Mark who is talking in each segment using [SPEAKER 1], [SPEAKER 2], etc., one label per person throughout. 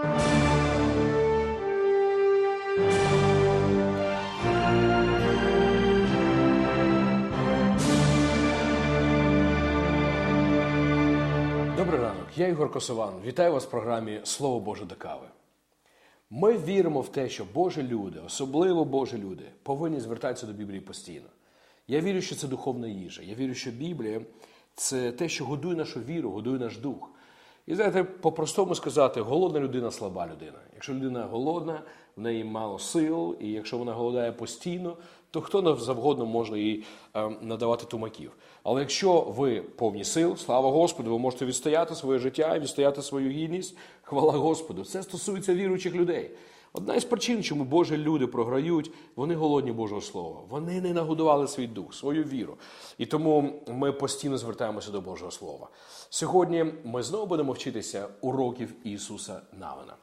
[SPEAKER 1] Добрий ранок, я Ігор Косован. Вітаю вас в програмі Слово Боже до кави. Ми віримо в те, що Божі люди, особливо Божі люди, повинні звертатися до Біблії постійно. Я вірю, що це духовна їжа. Я вірю, що Біблія це те, що годує нашу віру, годує наш дух. І знаєте, по-простому сказати, голодна людина слаба людина. Якщо людина голодна, в неї мало сил, і якщо вона голодає постійно, то хто завгодно може їй е, надавати тумаків. Але якщо ви повні сил, слава Господу, ви можете відстояти своє життя відстояти свою гідність, хвала Господу. Це стосується віруючих людей. Одна із причин, чому Божі люди програють, вони голодні Божого Слова. Вони не нагодували свій дух, свою віру. І тому ми постійно звертаємося до Божого Слова. Сьогодні ми знову будемо вчитися уроків Ісуса Навина.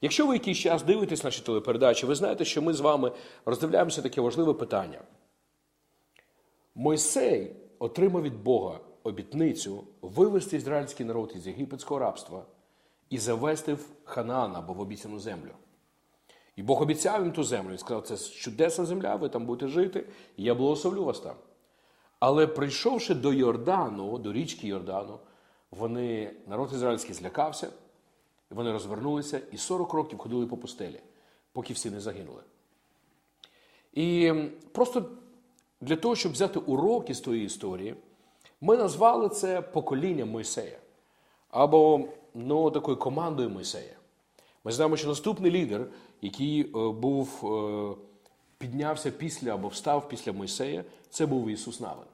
[SPEAKER 1] Якщо ви якийсь час дивитесь наші телепередачі, ви знаєте, що ми з вами роздивляємося таке важливе питання. Мойсей отримав від Бога обітницю вивести ізраїльський народ із єгипетського рабства і завести в Ханаан або в обіцяну землю. І Бог обіцяв їм ту землю. Він сказав, це чудесна земля, ви там будете жити, і я благословлю вас там. Але прийшовши до Йордану, до річки Йордану, вони, народ ізраїльський злякався, вони розвернулися і 40 років ходили по пустелі, поки всі не загинули. І просто для того, щоб взяти уроки з тої історії, ми назвали це поколінням Мойсея або ну, такою командою Мойсея. Ми знаємо, що наступний лідер, який е, був, е, піднявся після або встав після Мойсея, це був Ісус Навин.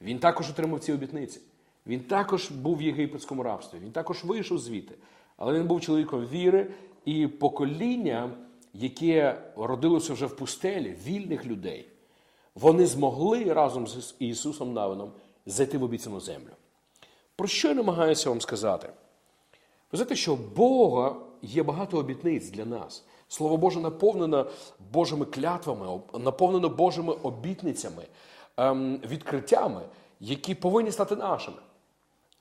[SPEAKER 1] Він також отримав ці обітниці. Він також був в єгипетському рабстві, він також вийшов звідти. Але він був чоловіком віри і покоління, яке родилося вже в пустелі, вільних людей, вони змогли разом з Ісусом Навином зайти в обіцяну землю. Про що я намагаюся вам сказати? Ви знаєте, що Бога є багато обітниць для нас. Слово Боже наповнено Божими клятвами, наповнено Божими обітницями, ем, відкриттями, які повинні стати нашими.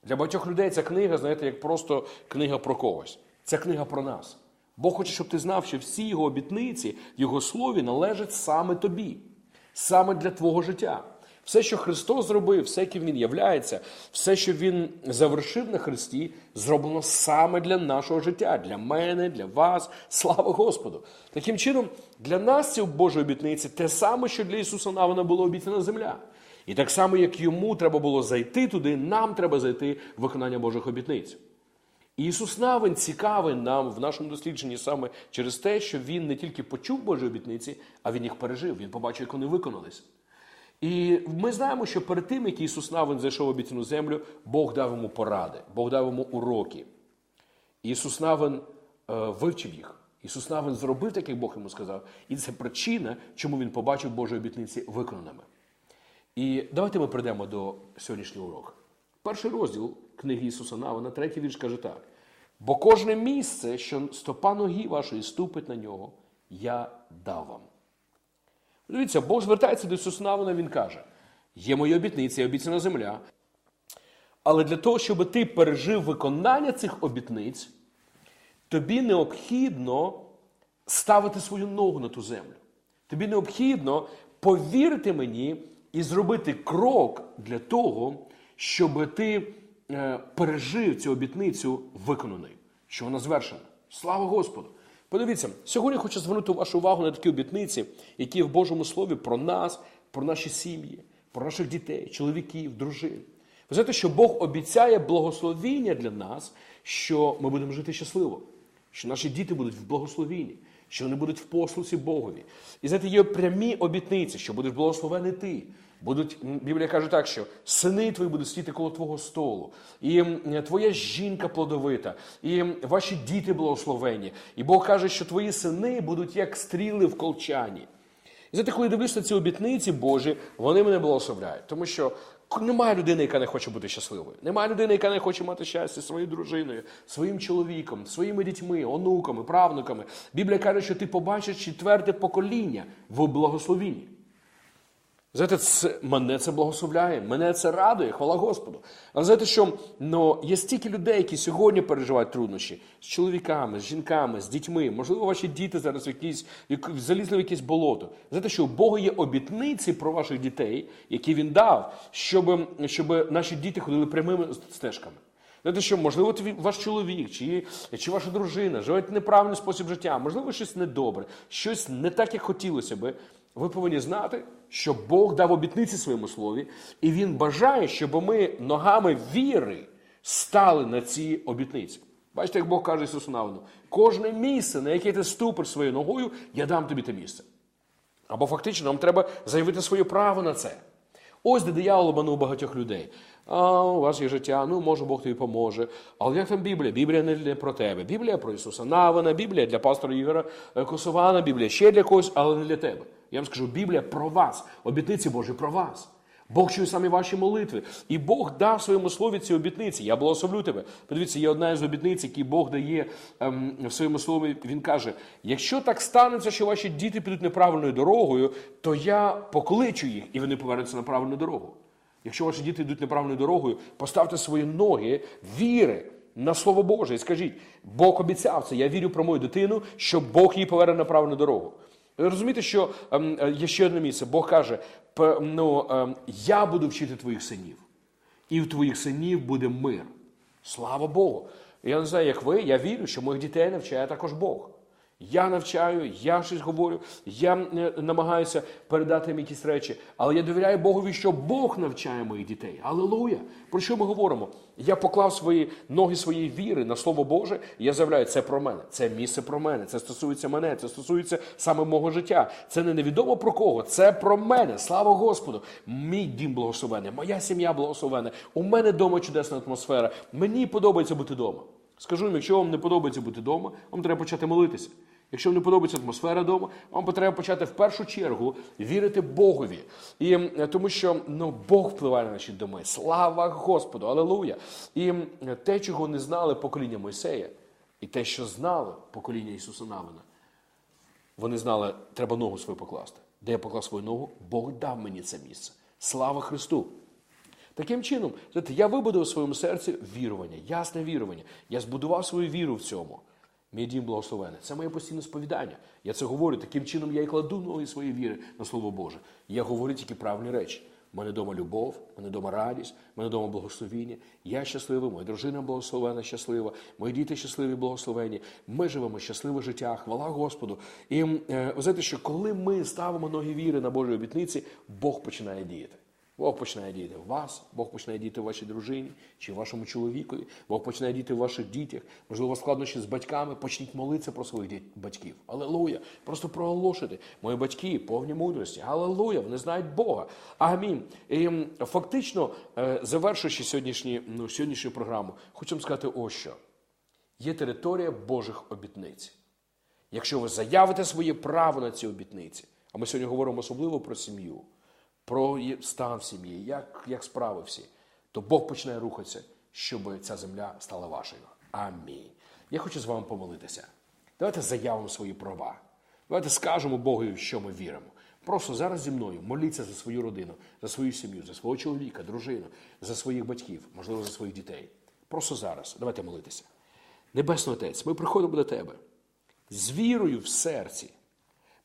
[SPEAKER 1] Для багатьох людей ця книга, знаєте, як просто книга про когось. Ця книга про нас. Бог хоче, щоб ти знав, що всі його обітниці його слові належать саме тобі, саме для твого життя. Все, що Христос зробив, все, ким Він являється, все, що Він завершив на Христі, зроблено саме для нашого життя, для мене, для вас. Слава Господу! Таким чином, для нас ці Божі обітниці те саме, що для Ісуса Навина було обіцяна земля. І так само, як йому треба було зайти туди, нам треба зайти в виконання Божих обітниць. І Ісус Навин цікавий нам в нашому дослідженні саме через те, що Він не тільки почув Божі обітниці, а Він їх пережив. Він побачив, як вони виконалися. І ми знаємо, що перед тим, як Ісус Навин зайшов в обіцяну землю, Бог дав йому поради, Бог дав йому уроки. Ісус Навин е, вивчив їх. Ісус Навин зробив так, як Бог йому сказав. І це причина, чому він побачив Божі обітниці виконаними. І давайте ми прийдемо до сьогоднішнього уроку. Перший розділ книги Ісуса Навина, третій вірш каже так: бо кожне місце, що стопа ноги вашої ступить на нього, я дав вам. Дивіться, Бог звертається до Ісуса Навина, Він каже: є мої обітниці, обіцяна земля. Але для того, щоб ти пережив виконання цих обітниць, тобі необхідно ставити свою ногу на ту землю. Тобі необхідно повірити мені і зробити крок для того, щоб ти е, пережив цю обітницю виконаною, що вона звершена. Слава Господу! Подивіться, сьогодні хочу звернути вашу увагу на такі обітниці, які в Божому Слові про нас, про наші сім'ї, про наших дітей, чоловіків, дружин. Ви знаєте, що Бог обіцяє благословіння для нас, що ми будемо жити щасливо, що наші діти будуть в благословінні, що вони будуть в послусі Богові. І знаєте, є прямі обітниці, що будеш благословений ти. Будуть, Біблія каже так, що сини твої будуть сидіти коло твого столу, і твоя жінка плодовита, і ваші діти благословені. І Бог каже, що твої сини будуть як стріли в колчані. І знаєте, коли дивишся ці обітниці Божі, вони мене благословляють. Тому що немає людини, яка не хоче бути щасливою. Немає людини, яка не хоче мати щастя своєю дружиною, своїм чоловіком, своїми дітьми, онуками, правнуками. Біблія каже, що ти побачиш четверте покоління в благословінні. Знаєте, це, мене це благословляє, мене це радує, хвала Господу. Але знаєте, що ну, є стільки людей, які сьогодні переживають труднощі з чоловіками, з жінками, з дітьми. Можливо, ваші діти зараз в якісь, як- залізли в якесь болото. Знаєте, що у Бога є обітниці про ваших дітей, які він дав, щоб, щоб наші діти ходили прямими стежками. Знаєте, що, можливо, ваш чоловік чи, чи ваша дружина живуть неправильний спосіб життя, можливо, щось недобре, щось не так, як хотілося би. Ви повинні знати, що Бог дав обітниці своєму слові, і Він бажає, щоб ми ногами віри стали на ці обітниці. Бачите, як Бог каже Ісусу Навину, кожне місце, на яке ти ступиш своєю ногою, я дам тобі те місце. Або фактично нам треба заявити своє право на це. Ось де диявол обманув багатьох людей. А у вас є життя, ну може Бог тобі поможе. Але як там Біблія? Біблія не для- про тебе. Біблія про Ісуса Навина, Біблія для пастора Ігора е, Косована, Біблія ще для когось, але не для тебе. Я вам скажу, Біблія про вас, обітниці Божі про вас. Бог чує самі ваші молитви. І Бог дав своєму слові ці обітниці. Я благословлю тебе. Подивіться, є одна із обітниць, які Бог дає ем, в своєму слові. Він каже: якщо так станеться, що ваші діти підуть неправильною дорогою, то я покличу їх, і вони повернуться на правильну дорогу. Якщо ваші діти йдуть неправильною дорогою, поставте свої ноги віри на Слово Боже і скажіть, Бог обіцяв це. Я вірю про мою дитину, що Бог її поверне на правильну дорогу. Розумієте, що ем, е, є ще одне місце. Бог каже: ну, ем, я буду вчити твоїх синів, і в твоїх синів буде мир. Слава Богу! Я не знаю, як ви, я вірю, що моїх дітей навчає також Бог. Я навчаю, я щось говорю, я е, намагаюся передати їм якісь речі, але я довіряю Богові, що Бог навчає моїх дітей. Алілуя! Про що ми говоримо? Я поклав свої ноги своєї віри на Слово Боже, і я заявляю, це про мене, це місце про мене, це стосується мене, це стосується саме мого життя. Це не невідомо про кого, це про мене. Слава Господу! Мій дім благословений, моя сім'я благословена. У мене вдома чудесна атмосфера. Мені подобається бути вдома. Скажу їм, якщо вам не подобається бути вдома, вам треба почати молитися. Якщо вам не подобається атмосфера вдома, вам треба почати в першу чергу вірити Богові. І тому що ну, Бог впливає на наші доми. Слава Господу! Алелуя! І те, чого не знали покоління Мойсея, і те, що знало покоління Ісуса Навина, вони знали, треба ногу свою покласти. Де я поклав свою ногу, Бог дав мені це місце. Слава Христу! Таким чином, знаєте, я вибудував в своєму серці вірування, ясне вірування. Я збудував свою віру в цьому. Мій дім благословений. Це моє постійне сповідання. Я це говорю. Таким чином я і кладу ноги своєї віри на Слово Боже. Я говорю тільки правильні речі. У мене вдома любов, у мене вдома радість, у мене вдома благословіння. Я щасливий, моя дружина благословена, щаслива, мої діти щасливі, благословені. Ми живемо щасливе життя, хвала Господу. І е, ви знаєте, що коли ми ставимо ноги віри на Божій обітниці, Бог починає діяти. Бог починає діяти в вас, Бог починає діяти в вашій дружині чи вашому чоловікові, Бог починає діяти в ваших дітях. Можливо, складнощі з батьками, почніть молитися про своїх батьків. Алелуя! Просто проголошуйте. Мої батьки повні мудрості. Алелуя! Вони знають Бога. Амінь. І фактично, е, завершуючи сьогоднішні, ну, сьогоднішню програму, хочу вам сказати ось що. Є територія Божих обітниць. Якщо ви заявите своє право на ці обітниці, а ми сьогодні говоримо особливо про сім'ю, про стан сім'ї, як, як справи всі, то Бог починає рухатися, щоб ця земля стала вашою. Амінь. Я хочу з вами помолитися. Давайте заявимо свої права. Давайте скажемо Богу, що ми віримо. Просто зараз зі мною моліться за свою родину, за свою сім'ю, за свого чоловіка, дружину, за своїх батьків, можливо, за своїх дітей. Просто зараз. Давайте молитися. Небесний Отець, ми приходимо до Тебе з вірою в серці.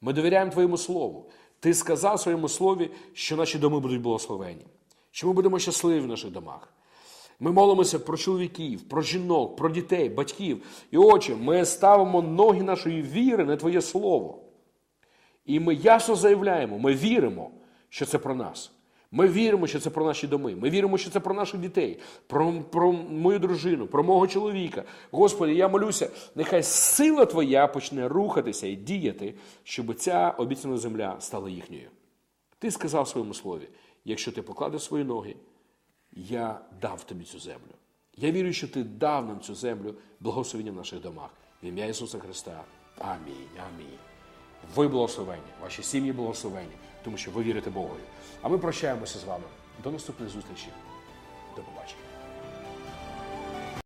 [SPEAKER 1] Ми довіряємо Твоєму Слову. Ти сказав в своєму слові, що наші доми будуть благословені, що ми будемо щасливі в наших домах. Ми молимося про чоловіків, про жінок, про дітей, батьків. І отче, ми ставимо ноги нашої віри на Твоє Слово. І ми ясно заявляємо, ми віримо, що це про нас. Ми віримо, що це про наші доми. Ми віримо, що це про наших дітей, про, про мою дружину, про мого чоловіка. Господи, я молюся, нехай сила Твоя почне рухатися і діяти, щоб ця обіцяна земля стала їхньою. Ти сказав в своєму слові: якщо ти покладеш свої ноги, я дав тобі цю землю. Я вірю, що ти дав нам цю землю благословення в наших домах. В ім'я Ісуса Христа. Амінь. Амінь. Ви благословені, ваші сім'ї благословені, тому що ви вірите Богові. А ми прощаємося з вами. До наступної зустрічі. До побачення.